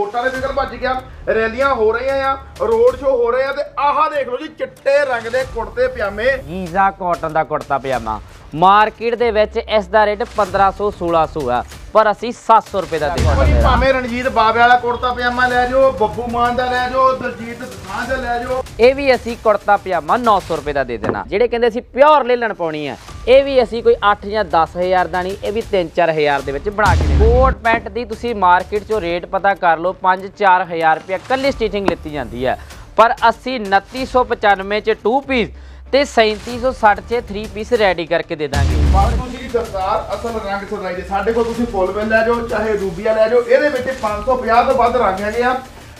ਵੋਟਾਂ ਦੇ ਫਿਕਰ ਭੱਜ ਗਿਆ। ਰੈਲੀਆਂ ਹੋ ਰਹੀਆਂ ਆ ਰੋਡ ਸ਼ੋ ਹੋ ਰਹੇ ਆ ਤੇ ਆਹ ਦੇਖ ਲਓ ਜੀ ਚਿੱਟੇ ਰੰਗ ਦੇ ਕੁੜਤੇ ਪਜਾਮੇ। ਗੀਜ਼ਾ ਕਾਟਨ ਦਾ ਕੁੜਤਾ ਪਜਾਮਾ। ਮਾਰਕੀਟ ਦੇ ਵਿੱਚ ਇਸ ਦਾ ਰੇਟ 1500 1600 ਆ ਪਰ ਅਸੀਂ 700 ਰੁਪਏ ਦਾ ਦੇ ਕੋਈ ਭਾਵੇਂ ਰਣਜੀਤ ਬਾਵੇ ਵਾਲਾ ਕੁੜਤਾ ਪਜਾਮਾ ਲੈ ਜਾਓ ਬੱਬੂ ਮਾਨ ਦਾ ਲੈ ਜਾਓ ਦਲਜੀਤ ਦਸਾਂਝ ਦਾ ਲੈ ਜਾਓ। ਇਹ ਵੀ ਅਸੀਂ ਕੁੜਤਾ ਪਜਾਮਾ 900 ਰੁਪਏ ਦਾ ਦੇ ਦੇਣਾ। ਜਿਹੜੇ ਕਹਿੰਦੇ ਅਸੀਂ ਪਿਓਰ ਲੇਲਣ ਪਾਉਣੀ ਆ ਇਹ ਵੀ ਅਸੀਂ ਕੋਈ 8 ਜਾਂ 10000 ਦਾ ਨਹੀਂ, ਇਹ ਵੀ 3-4000 ਦੇ ਵਿੱਚ ਬਣਾ ਕੇ ਦੇਣਾ ਕੋਟ ਪੈਂਟ ਦੀ ਤੁਸੀਂ ਮਾਰਕੀਟ 'ਚੋਂ ਰੇਟ ਪਤਾ ਕਰ ਲਓ 5-4000 ਰੁਪਏ ਕੱਲੀ ਸਟਿਚਿੰਗ ਲਿੱਤੀ ਜਾਂਦੀ ਹੈ। ਪਰ ਅਸੀਂ 2995 ਚ 2 ਪੀਸ ਤੇ 3760 ਚ 3 ਪੀਸ ਰੈਡੀ ਕਰਕੇ ਦੇ ਦਾਂਗੇ। ਬਾਸੂ ਜੀ ਦਸਤਾਰ ਅਸਲ ਰੰਗ ਸਦਾਈ ਦੇ। ਸਾਡੇ ਕੋਲ ਤੁਸੀਂ ਫੁੱਲ ਬਿੱਲ ਲੈ ਜਾਓ, ਚਾਹੇ ਰੂਬੀਆ ਲੈ ਜਾਓ, ਇਹਦੇ ਵਿੱਚ 550 ਤੋਂ ਵੱਧ ਰੰਗ ਹੈਗੇ ਆ।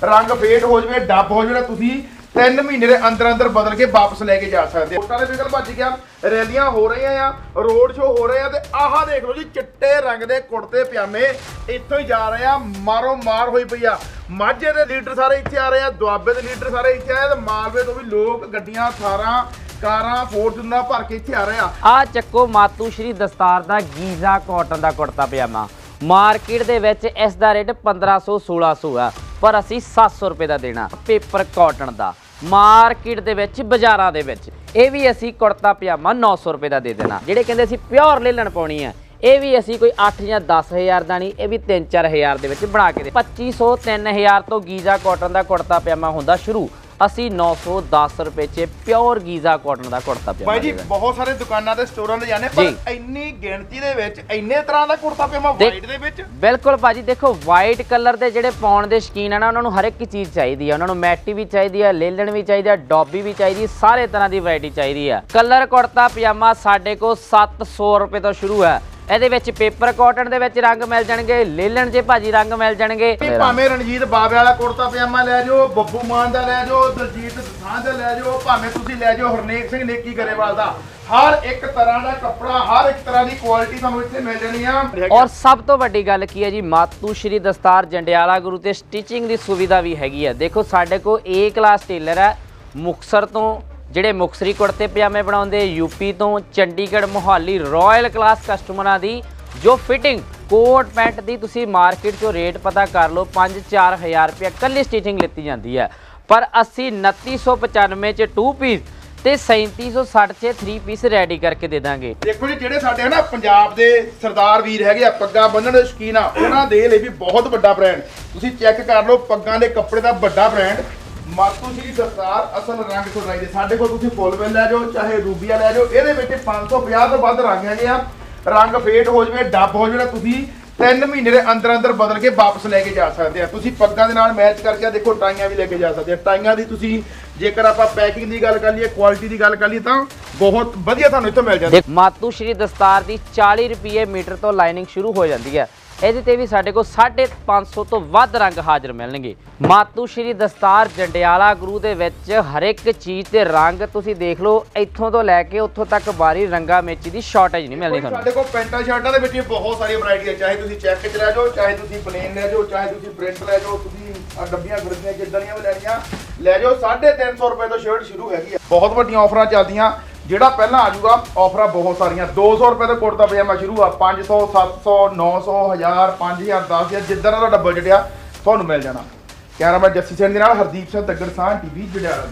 ਰੰਗ ਫੇਟ ਹੋ ਜਵੇ, ਡੱਬ ਹੋ ਜਵੇ, ਤੁਸੀਂ 3 ਮਹੀਨੇ ਦੇ ਅੰਦਰ ਅੰਦਰ ਬਦਲ ਕੇ ਵਾਪਸ ਲੈ ਕੇ ਜਾ ਸਕਦੇ ਹੋ ਵੋਟਾਂ ਦੇ ਫਿਕਰ ਭੱਜ ਗਿਆ, ਰੈਲੀਆਂ ਹੋ ਰਹੀਆਂ ਆ, ਰੋਡ ਸ਼ੋ ਹੋ ਰਹੇ ਆ ਤੇ ਆਹ ਦੇਖ ਲਓ ਜੀ, ਚਿੱਟੇ ਰੰਗ ਦੇ ਕੁੜਤੇ ਪਜਾਮੇ ਇੱਥੋਂ ਹੀ ਜਾ ਰਹੇ ਆ, ਮਾਰੋ ਮਾਰ ਹੋਈ ਪਈ ਆ। ਮਾਝੇ ਦੇ ਲੀਡਰ ਸਾਰੇ ਇੱਥੇ ਆ ਰਹੇ ਆ, ਦੁਆਬੇ ਦੇ ਲੀਡਰ ਸਾਰੇ ਇੱਥੇ ਆਏ ਤੇ ਮਾਲਵੇ ਤੋਂ ਵੀ ਲੋਕ ਗੱਡੀਆਂ, ਥਾਰਾਂ, ਕਾਰਾਂ, ਫੋਰਚੂਨਰਾਂ ਭਰ ਕੇ ਇੱਥੇ ਆ ਰਹੇ ਆ। ਆ ਚੱਕੋ ਮਾਤੂ ਸ਼੍ਰੀ ਦਸਤਾਰ ਦਾ ਗੀਜ਼ਾ ਕਾਟਨ ਦਾ ਕੁੜਤਾ ਪਜਾਮਾ। ਮਾਰਕੀਟ ਦੇ ਵਿੱਚ ਇਸ ਦਾ ਰੇਟ 1500 1600 ਆ। ਪਰ ਅਸੀਂ 700 ਰੁਪਏ ਦਾ ਦੇਣਾ, ਪੇਪਰ ਕਾਟਨ ਦਾ। ਮਾਰਕੀਟ ਦੇ ਵਿੱਚ, ਬਾਜ਼ਾਰਾਂ ਦੇ ਵਿੱਚ। ਇਹ ਵੀ ਅਸੀਂ ਕੁੜਤਾ ਪਜਾਮਾ 900 ਰੁਪਏ ਦਾ ਦੇ ਦੇਣਾ। ਜਿਹੜੇ ਕਹਿੰਦੇ ਅਸੀਂ ਪਿਓਰ ਲੇਲਣ ਪਾਉਣੀ ਆ, ਇਹ ਵੀ ਅਸੀਂ ਕੋਈ 8 ਜਾਂ 10000 ਦਾ ਨਹੀਂ, ਇਹ ਵੀ 3-4000 ਦੇ ਵਿੱਚ ਬਣਾ ਕੇ ਦੇ। 2500 3000 ਤੋਂ ਗੀਜ਼ਾ ਕਾਟਨ ਦਾ ਕੁੜਤਾ ਪਜਾਮਾ ਹੁੰਦਾ ਸ਼ੁਰੂ। ਅਸੀਂ 910 ਰੁਪਏ 'ਚ ਪਿਓਰ ਗੀਜ਼ਾ ਕਾਟਨ ਦਾ ਕੁੜਤਾ ਪਜਾਮਾ ਭਾਈ ਜੀ। ਬਹੁਤ ਸਾਰੇ ਦੁਕਾਨਾਂ ਤੇ ਸਟੋਰਾਂ ਤੇ ਜਾਂਦੇ ਪਰ। ਇੰਨੀ ਗਿਣਤੀ ਦੇ ਵਿੱਚ ਇੰਨੇ ਤਰ੍ਹਾਂ ਦਾ ਕੁੜਤਾ ਪਜਾਮਾ ਵਾਈਟ ਦੇ ਵਿੱਚ ਬਿਲਕੁਲ ਭਾਜੀ ਦੇਖੋ ਵਾਈਟ ਕਲਰ ਦੇ ਜਿਹੜੇ ਪਾਉਣ ਦੇ ਸ਼ਕੀਨ ਆ ਨਾ ਉਹਨਾਂ ਨੂੰ ਹਰ ਇੱਕ ਚੀਜ਼ ਚਾਹੀਦੀ ਆ ਉਹਨਾਂ ਨੂੰ ਮੈਟੀ ਵੀ ਚਾਹੀਦੀ ਆ ਲੇਲਣ ਵੀ ਚਾਹੀਦੀ ਆ ਡੌਬੀ ਵੀ ਚਾਹੀਦੀ ਸਾਰੇ ਤਰ੍ਹਾਂ ਦੀ ਵੈਰਾਈਟੀ ਚਾਹੀਦੀ ਆ ਕਲਰ ਕੁੜਤਾ ਪਜਾਮਾ ਸਾਡੇ ਕੋਲ 700 ਰੁਪਏ ਤੋਂ ਸ਼ੁਰੂ ਹੈ ਇਹਦੇ ਵਿੱਚ ਪੇਪਰ ਕਾਟਨ ਦੇ ਵਿੱਚ ਰੰਗ ਮਿਲ ਜਾਣਗੇ ਲੇਲਣ 'ਚ ਭਾਜੀ ਰੰਗ ਮਿਲ ਜਾਣਗੇ। ਵੀ ਭਾਵੇਂ ਰਣਜੀਤ ਬਾਵੇ ਵਾਲਾ ਕੁੜਤਾ ਪਜਾਮਾ ਲੈ ਜਾਓ ਬੱਬੂ ਮਾਨ ਦਾ ਲੈ ਜਾਓ ਦਲਜੀਤ ਦਸਾਂਝ ਦਾ ਲੈ ਜਾਓ ਭਾਵੇਂ ਤੁਸੀਂ ਲੈ ਜਾਓ ਹਰਨੇਕ ਸਿੰਘ ਨੇਕੀ ਗਰੇਵਾਲ ਦਾ। ਹਰ ਇੱਕ ਤਰ੍ਹਾਂ ਦਾ ਕੱਪੜਾ ਹਰ ਇੱਕ ਤਰ੍ਹਾਂ ਦੀ ਕੁਆਲਿਟੀ ਤੁਹਾਨੂੰ ਇੱਥੇ ਮਿਲ ਜਾਣੀ ਆ। ਔਰ ਸਭ ਤੋਂ ਵੱਡੀ ਗੱਲ ਕੀ ਹੈ ਜੀ ਮਾਤੂ ਸ਼੍ਰੀ ਦਸਤਾਰ ਜੰਡਿਆਲਾ ਗੁਰੂ ਤੇ ਸਟਿਚਿੰਗ ਦੀ ਸੁਵਿਧਾ ਵੀ ਹੈਗੀ ਹੈ। ਦੇਖੋ ਸਾਡੇ ਕੋਲ ਏ ਕਲਾਸ ਟੇਲਰ ਹੈ ਮੁਕਸਰ ਤੋਂ ਜਿਹੜੇ ਮੁਕਸਰੀ ਕੁੜਤੇ ਪਜਾਮੇ ਬਣਾਉਂਦੇ ਯੂਪੀ ਤੋਂ ਚੰਡੀਗੜ੍ਹ ਮੋਹਾਲੀ ਰਾਇਲ ਕਲਾਸ ਕਸਟਮਰਾਂ ਦੀ, ਜੋ ਫਿਟਿੰਗ ਕੋਟ ਪੈਂਟ ਦੀ ਤੁਸੀਂ ਮਾਰਕੀਟ 'ਚੋਂ ਰੇਟ ਪਤਾ ਕਰ ਲਓ 5-4000 ਰੁਪਏ ਕੱਲੀ ਸਟਿਚਿੰਗ ਲਿੱਤੀ ਜਾਂਦੀ ਹੈ। ਪਰ ਅਸੀਂ 2995 ਚ 2 ਪੀਸ ਤੇ 3760 ਚ 3 ਪੀਸ ਰੈਡੀ ਕਰਕੇ ਦੇ ਦਾਂਗੇ। ਦੇਖੋ ਜੀ, ਜਿਹੜੇ ਸਾਡੇ ਹਨਾ ਪੰਜਾਬ ਦੇ ਸਰਦਾਰ ਵੀਰ ਹੈਗੇ ਆ, ਪੱਗਾਂ ਬੰਨਣ ਦੇ ਸ਼ੌਕੀਨ ਆ, ਉਹਨਾਂ ਦੇ ਲਈ ਵੀ ਬਹੁਤ ਵੱਡਾ ਬ੍ਰਾਂਡ ਤੁਸੀਂ ਚੈੱਕ ਕਰ ਲਓ, ਪੱਗਾਂ ਦੇ ਕੱਪੜੇ ਦਾ ਵੱਡਾ ਬ੍ਰਾਂਡ ਮਾਤੂ ਸ਼੍ਰੀ ਸਰਦਾਰ ਅਸਲ ਰੰਗ ਸੁਣਾਈ ਦੇ। ਸਾਡੇ ਕੋਲ ਤੁਸੀਂ ਫੁੱਲ ਬਿੱਲ ਲੈ ਜਾਓ, ਚਾਹੇ ਰੂਬੀਆ ਲੈ ਜਾਓ। ਇਹਦੇ ਵਿੱਚ 550 ਤੋਂ ਵੱਧ ਰੰਗ ਹੈਗੇ ਆ। ਰੰਗ ਫੇਟ ਹੋ ਜਵੇ, ਡੱਬ ਹੋ ਜਵੇ, ਤੁਸੀਂ 3 ਮਹੀਨੇ ਦੇ ਅੰਦਰ ਅੰਦਰ ਬਦਲ ਕੇ ਵਾਪਸ ਲੈ ਕੇ ਜਾ ਸਕਦੇ ਆ। ਤੁਸੀਂ ਪੱਗਾਂ ਦੇ ਨਾਲ ਮੈਚ ਕਰਕੇ ਦੇਖੋ, ਟਾਈਆਂ ਵੀ ਲੈ ਕੇ ਜਾ ਸਕਦੇ ਆ। ਟਾਈਆਂ ਦੀ ਤੁਸੀਂ ਜੇਕਰ ਆਪਾਂ ਪੈਕਿੰਗ ਦੀ ਗੱਲ ਕਰ ਲਈਏ ਕੁਆਲਿਟੀ ਦੀ ਗੱਲ ਕਰ ਲਈਏ, ਤਾਂ ਬਹੁਤ ਵਧੀਆ ਤੁਹਾਨੂੰ ਇੱਥੋਂ ਮਿਲ ਜਾਂਦੀ। ਮਾਤੂ ਸ਼੍ਰੀ ਦਸਤਾਰ ਦੀ 40 ਰੁਪਏ ਮੀਟਰ ਤੋਂ ਲਾਈਨਿੰਗ ਸ਼ੁਰੂ ਹੋ ਜਾਂਦੀ ਹੈ। ਇਹਦੇ ਤੇ ਵੀ ਸਾਡੇ ਕੋਲ 550 ਤੋਂ ਵੱਧ ਰੰਗ ਹਾਜ਼ਰ ਮਿਲਣਗੇ। ਮਾਤੂ ਸ਼੍ਰੀ ਦਸਤਾਰ ਜੰਡਿਆਲਾ ਗੁਰੂ ਦੇ ਵਿੱਚ ਹਰ ਇੱਕ ਚੀਜ਼ ਤੇ ਰੰਗ ਤੁਸੀਂ ਦੇਖ ਲਓ ਇੱਥੋਂ ਤੋਂ ਲੈ ਕੇ ਉੱਥੋਂ ਤੱਕ ਬਾਰੀ ਰੰਗਾ ਮੇਚੀ ਦੀ ਸ਼ਾਰਟੇਜ ਨਹੀਂ ਮਿਲਣੀ ਤੁਹਾਨੂੰ ਸਾਡੇ ਕੋਲ ਪੈਂਟਾਂ ਸ਼ਰਟਾਂ ਦੇ ਵਿੱਚ ਵੀ ਬਹੁਤ ਸਾਰੀਆਂ ਵੈਰਾਈਟੀ ਹੈ ਚਾਹੇ ਤੁਸੀਂ ਚੈੱਕ ਚ ਲੈ ਜਾਓ ਚਾਹੇ ਤੁਸੀਂ ਪਲੇਨ ਲੈ ਜਾਓ ਚਾਹੇ ਤੁਸੀਂ ਪ੍ਰਿੰਟ ਲੈ ਜਾਓ ਤੁਸੀਂ ਡੱਬੀਆਂ ਗੁਰਦੀਆਂ ਜਿੱਦਾਂ ਦੀਆਂ ਵੀ ਲੈਣੀਆਂ ਲੈ ਜਾਓ 350 ਰੁਪਏ ਤੋਂ ਸ਼ਰਟ ਸ਼ੁਰੂ ਹੈਗੀ ਆ। ਬਹੁਤ ਵੱਡੀਆਂ ਆਫਰਾਂ ਚੱਲਦੀਆਂ। ਜਿਹੜਾ ਪਹਿਲਾਂ ਆ ਜਾਊਗਾ ਆਫਰਾਂ ਬਹੁਤ ਸਾਰੀਆਂ। 200 ਰੁਪਏ ਤੋਂ ਕੁੜਤਾ ਪਜਾਮਾ ਸ਼ੁਰੂ ਆ 500 700 900 1000 5000 10000 ਜਿੱਦਾਂ ਦਾ ਤੁਹਾਡਾ ਬਜਟ ਆ, ਤੁਹਾਨੂੰ ਮਿਲ ਜਾਣਾ। ਕੈਮਰਾਮੈਨ ਜੱਸੀ ਸੈਨ ਦੇ ਨਾਲ ਹਰਦੀਪ ਸਿੰਘ ਤੱਗੜ ਸਾਹ ਟੀਵੀ, ਜੜਿਆਲਾ।